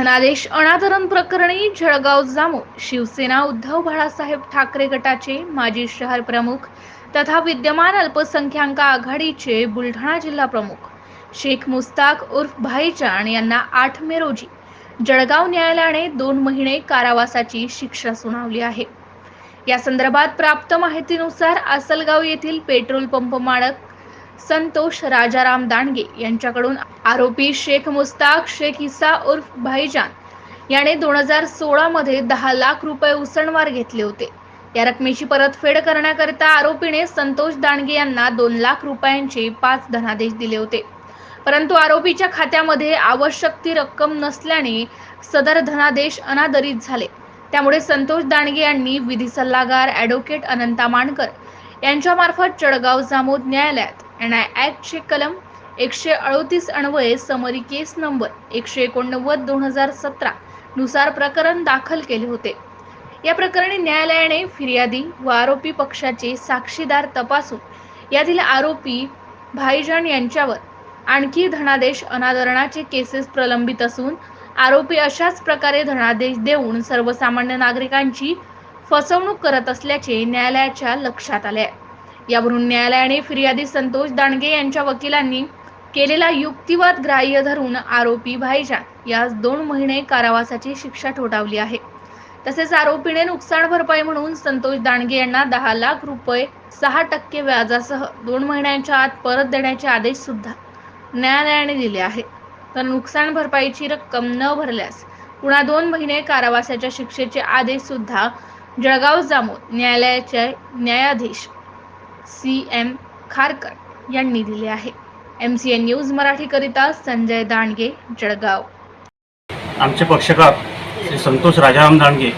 धनादेश अनादरण प्रकरणी जळगाव जामू शिवसेना उद्धव बाळासाहेब ठाकरे गटाचे माजी शहर प्रमुख तथा विद्यमान अल्पसंख्याक आघाडीचे बुलढाणा जिल्हा प्रमुख शेख मुस्ताक उर्फ भाईजान यांना आठ मे रोजी जळगाव न्यायालयाने दोन महिने कारावासाची शिक्षा सुनावली आहे. या संदर्भात प्राप्त माहितीनुसार आसलगाव येथील पेट्रोल पंप मालक संतोष राजाराम दांडगे यांच्याकडून आरोपी शेख मुस्ताक शेख इसा उर्फ भाईजान याने दोन हजार सोळामध्ये दहा लाख रुपये उसणवार घेतले होते. या रकमेची परतफेड करण्याकरिता आरोपीने संतोष दांडगे यांना दोन लाख रुपयांचे पाच धनादेश दिले होते. परंतु आरोपीच्या खात्यामध्ये आवश्यक ती रक्कम नसल्याने सदर धनादेश अनादरित झाले. त्यामुळे संतोष दांडगे यांनी विधी सल्लागार ॲडव्होकेट अनंता मानकर यांच्यामार्फत चडगाव जामोद न्यायालयात एन आय ॲक्टचे कलम एकशे अडोतीस अन्वये समरी केस नंबर एकशे एकोणनव्वद दोन हजार सतरा नुसार प्रकरण दाखल केले होते. या प्रकरणी न्यायालयाने फिर्यादी व आरोपी पक्षाचे साक्षीदार तपासून यातील आरोपी भाईजान यांच्यावर आणखी धनादेश अनादरणाचे केसेस प्रलंबित असून आरोपी अशाच प्रकारे धनादेश देऊन सर्वसामान्य नागरिकांची फसवणूक करत असल्याचे न्यायालयाच्या लक्षात आले आहे. यावरून न्यायालयाने फिर्यादी संतोष दांडगे यांच्या वकिलांनी केलेला युक्तिवाद ग्राह्य धरून आरोपी भाईजान यास दोन महिने कारावासाची शिक्षा ठोठावली आहे. तसेच आरोपीने नुकसान भरपाई म्हणून संतोष दांडगे यांना दहा लाख रुपये सहा टक्के व्याजासह दोन महिन्यांच्या आत परत देण्याचे आदेश सुद्धा न्यायालयाने दिले आहे. तर नुकसान भरपाईची रक्कम न भरल्यास पुन्हा दोन महिने कारावासाच्या शिक्षेचे आदेश सुद्धा जळगाव जामोद न्यायालयाचे न्यायाधीश सी एम खारकर यांनी दिले आहे. एम सी एन न्यूज मराठीकरिता संजय दांडगे जळगाव. आमचे पक्षकार श्री संतोष राजाराम दांडगे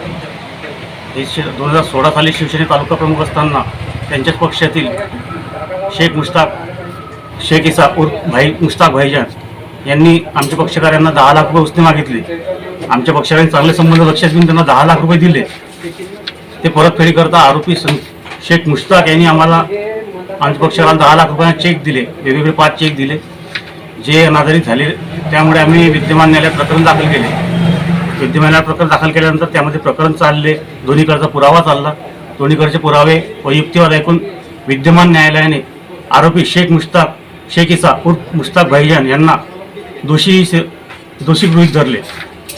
हे शि दोन हजार सोळा साली शिवसेने तालुका प्रमुख असताना त्यांच्याच पक्षातील शेख मुश्ताक शेख इसा उर्फ भाई मुश्ताक भाईजान यांनी आमच्या पक्षकारांना दहा लाख रुपये उसने मागितले. आमच्या पक्षकारांनी चांगले संबंध लक्षात घेऊन त्यांना दहा लाख रुपये दिले. ते परतफेडी करता आरोपी सं शेख मुश्ताक यांनी आम्हाला आमच्या पक्षाला दहा लाख रुपयांना चेक दिले. वेगवेगळे पाच चेक दिले. जे अनाधारित झाले त्यामुळे आम्ही विद्यमान न्यायालयात प्रकरण दाखल केले. विद्यमान न्यायालयात प्रकरण दाखल केल्यानंतर त्यामध्ये प्रकरण चालले. दोन्हीकडचा पुरावा चालला. दोन्हीकडचे पुरावे व युक्तिवाद ऐकून विद्यमान न्यायालयाने आरोपी शेख मुश्ताक शेख इसा उर्फ मुश्ताक भाईजान यांना दोषी से- दोषी गृहीत धरले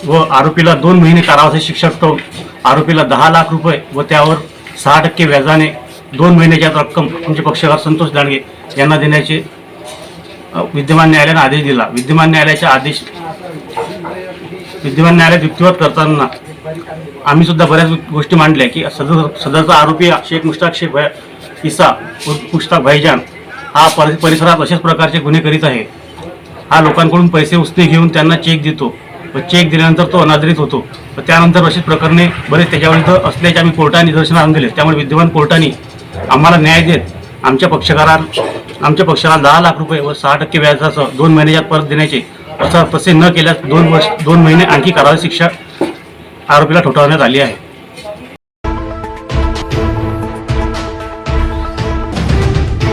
व आरोपीला दोन महिने कारावासाची शिक्षा ठेवून आरोपीला दहा लाख रुपये व त्यावर सहा टक्के व्याजाने दोन महिन्याची रक्कम तुमचे पक्षकार संतोष दांडगे यांना देण्याचे विद्यमान न्यायालयाने आदेश दिला. विद्यमान न्यायालयाच्या आदेश विद्यमान न्यायालयात युक्तिवाद करताना आम्ही सुद्धा बऱ्याच गोष्टी मांडल्या की सदर सदरचा आरोपी शेख मुश्ताक शेख इसा उर्फ मुश्ताक भाईजान हा परिसरात अशाच प्रकारचे गुन्हे करीत आहे. हा लोकांकडून पैसे उसने घेऊन त्यांना चेक देतो. चेक दिल्यानंतर तो अनादरित होतो. त्यानंतर अशीच प्रकरणे बरेच त्याच्याविरुद्ध असल्याचे आम्ही कोर्टाने निदर्शनास आणून दिले त्यामुळे विद्यमान कोर्टाने आम्हाला न्याय देत आमच्या पक्षकारां आमच्या पक्षाला दहा लाख रुपये व सहा टक्के व्याजासह दोन महिन्याच्या परत देण्याचे असं तसे न केल्यास दोन वर्ष दोन महिने आणखी कारावास शिक्षा आरोपीला ठोठावण्यात आली आहे.